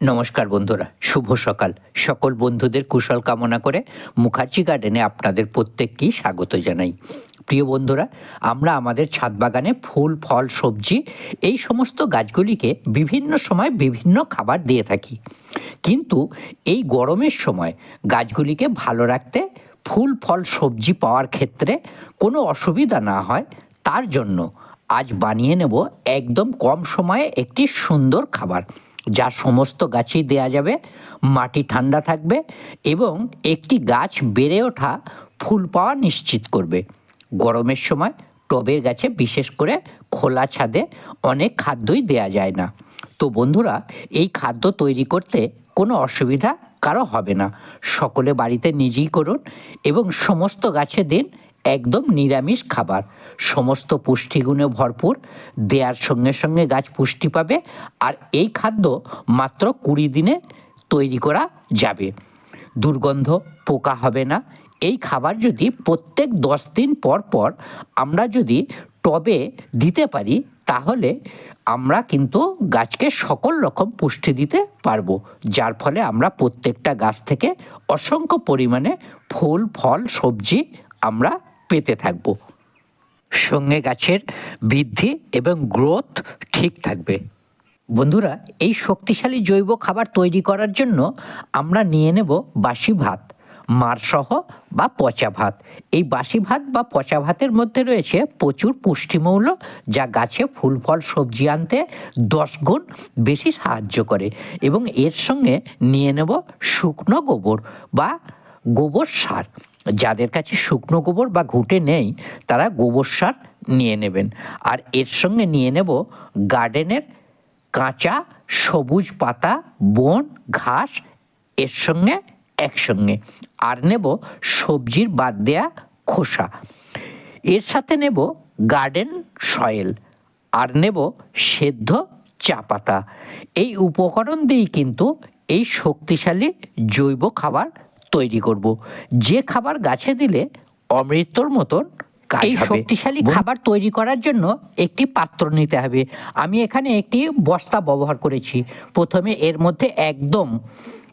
নমস্কার বন্ধুরা, শুভ সকাল। সকল বন্ধুদের কুশল কামনা করে মুখার্জি গার্ডেনে আপনাদের প্রত্যেককেই স্বাগত জানাই। প্রিয় বন্ধুরা, আমরা আমাদের ছাদ বাগানে ফুল, ফল, সবজি, এই সমস্ত গাছগুলিকে বিভিন্ন সময় বিভিন্ন খাবার দিয়ে থাকি। কিন্তু এই গরমের সময় গাছগুলিকে ভালো রাখতে ফুল, ফল, সবজি পাওয়ার ক্ষেত্রে কোনো অসুবিধা না হয়। তার জন্য আজ বানিয়ে নেব একদম কম সময়ে একটি সুন্দর খাবার। যা সমস্ত গাছেই দেয়া যাবে, মাটি ঠান্ডা থাকবে এবং একটি গাছ বেড়ে ওঠা ফুল পাওয়া নিশ্চিত করবে। গরমের সময় টবের গাছে বিশেষ করে খোলা ছাদে অনেক খাদ্যই দেয়া যায় না। তো বন্ধুরা, এই খাদ্য তৈরি করতে কোনো অসুবিধা কারও হবে না। সকলে বাড়িতে নিজেই করুন এবং সমস্ত গাছে দিন একদম নিরামিষ খাবার। সমস্ত পুষ্টিগুণে ভরপুর, দেয়ার সঙ্গে সঙ্গে গাছ পুষ্টি পাবে, আর এই খাদ্য মাত্র কুড়ি দিনে তৈরি করা যাবে। দুর্গন্ধ পোকা হবে না। এই খাবার যদি প্রত্যেক দশ দিন পর পর আমরা যদি টবে দিতে পারি, তাহলে আমরা কিন্তু গাছকে সকল রকম পুষ্টি দিতে পারব, যার ফলে আমরা প্রত্যেকটা গাছ থেকে অসংখ্য পরিমাণে ফুল, ফল, সবজি আমরা পেতে থাকব। সঙ্গে গাছের বৃদ্ধি এবং গ্রোথ ঠিক থাকবে। বন্ধুরা, এই শক্তিশালী জৈব খাবার তৈরি করার জন্য আমরা নিয়ে নেব বাসি ভাত, মারসহ বা পচা ভাত। এই বাসি ভাত বা পচা ভাতের মধ্যে রয়েছে প্রচুর পুষ্টিমৌল যা গাছে ফুল, ফল, সবজি আনতে দশ গুণ বেশি সাহায্য করে। এবং এর সঙ্গে নিয়ে নেব শুকনো গোবর বা গোবর সার। যাদের কাছে শুকনো গোবর বা ঘুঁটে নেই, তারা গোবর সার নিয়ে নেবেন। আর এর সঙ্গে নিয়ে নেব গার্ডেনের কাঁচা, সবুজ পাতা, বন, ঘাস, এর সঙ্গে একসঙ্গে। আর নেব সবজির বাদ দেয়া খোসা। এর সাথে নেব গার্ডেন সয়েল। আর নেব সেদ্ধ চা পাতা। এই উপকরণ দিয়েই কিন্তু এই শক্তিশালী জৈব খাবার তৈরি করব। যে খাবার গাছে দিলে অমৃতর মতন এই শক্তিশালী খাবার তৈরি করার জন্য একটি পাত্র নিতে হবে। আমি এখানে একটি বস্তা ব্যবহার করেছি। প্রথমে এর মধ্যে একদম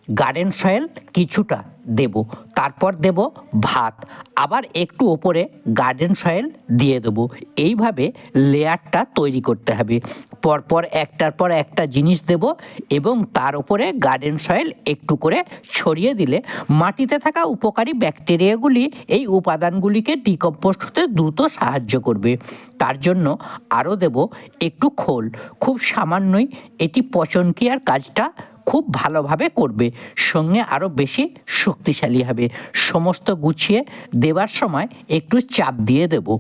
গার্ডেন সয়েল কিছুটা দেব, তারপর দেব ভাত, আবার একটু ওপরে গার্ডেন সয়েল দিয়ে দেব। এইভাবে লেয়ারটা তৈরি করতে হবে। পরপর একটার পর একটা জিনিস দেব এবং তার উপরে গার্ডেন সয়েল একটু করে ছড়িয়ে দিলে মাটিতে থাকা উপকারী ব্যাকটেরিয়াগুলি এই উপাদানগুলিকে ডিকম্পোস্ট হতে দ্রুত সাহায্য করবে। তার জন্য আরও দেব একটু খোল। খুব সামান্যই এটি পচনক্রিয়ার কাজটা খুব ভালোভাবে করবে, সঙ্গে আরও বেশি শক্তিশালী হবে। সমস্ত গুছিয়ে দেবার সময় একটু চাপ দিয়ে দেব।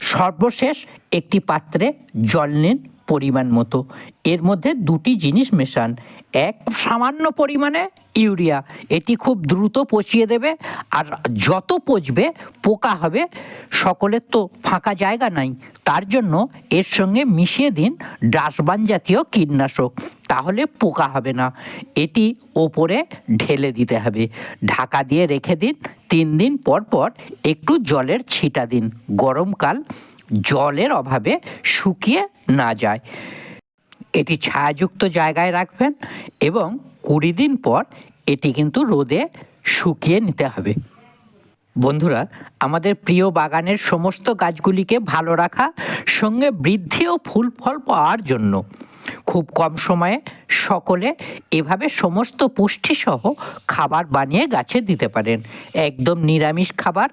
সর্বশেষ একটি পাত্রে জল নিন। পরিমাণ মতো। এর মধ্যে দুটি জিনিস মেশান। এক, সামান্য পরিমাণে ইউরিয়া। এটি খুব দ্রুত পচিয়ে দেবে আর যত পচবে, পোকা হবে, সকলের তো ফাঁকা জায়গা নাই। তার জন্য এর সঙ্গে মিশিয়ে দিন ডাসবান জাতীয় কীটনাশক। তাহলে পোকা হবে না। এটি ওপরে ঢেলে দিতে হবে। ঢাকা দিয়ে রেখে দিন। তিন দিন পর পর একটু জলের ছিটা দিন। গরমকাল জলের অভাবে শুকিয়ে না যায়। এটি ছায়াযুক্ত জায়গায় রাখবেন এবং কুড়ি দিন পর এটি কিন্তু রোদে শুকিয়ে নিতে হবে। বন্ধুরা, আমাদের প্রিয় বাগানের সমস্ত গাছগুলিকে ভালো রাখা সঙ্গে বৃদ্ধি ও ফুল ফল পাওয়ার জন্য খুব কম সময়ে সকলে এভাবে সমস্ত পুষ্টিসহ খাবার বানিয়ে গাছে দিতে পারেন। একদম নিরামিষ খাবার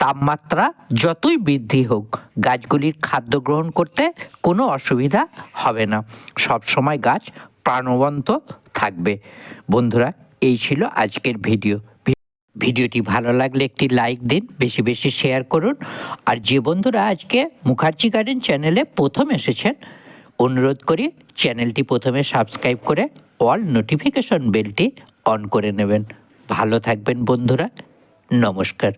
তাপমাত্রা যতই বৃদ্ধি হোক, গাছগুলির খাদ্য গ্রহণ করতে কোনো অসুবিধা হবে না। সব সময় গাছ প্রাণবন্ত থাকবে। বন্ধুরা, এই ছিল আজকের ভিডিও। ভিডিওটি ভালো লাগলে একটি লাইক দিন, বেশি বেশি শেয়ার করুন। আর যে বন্ধুরা আজকে মুখার্জি গার্ডেন চ্যানেলে প্রথম এসেছেন, অনুরোধ করি চ্যানেলটি প্রথমে সাবস্ক্রাইব করে অল নোটিফিকেশন বেলটি অন করে নেবেন। ভালো থাকবেন বন্ধুরা। নমস্কার।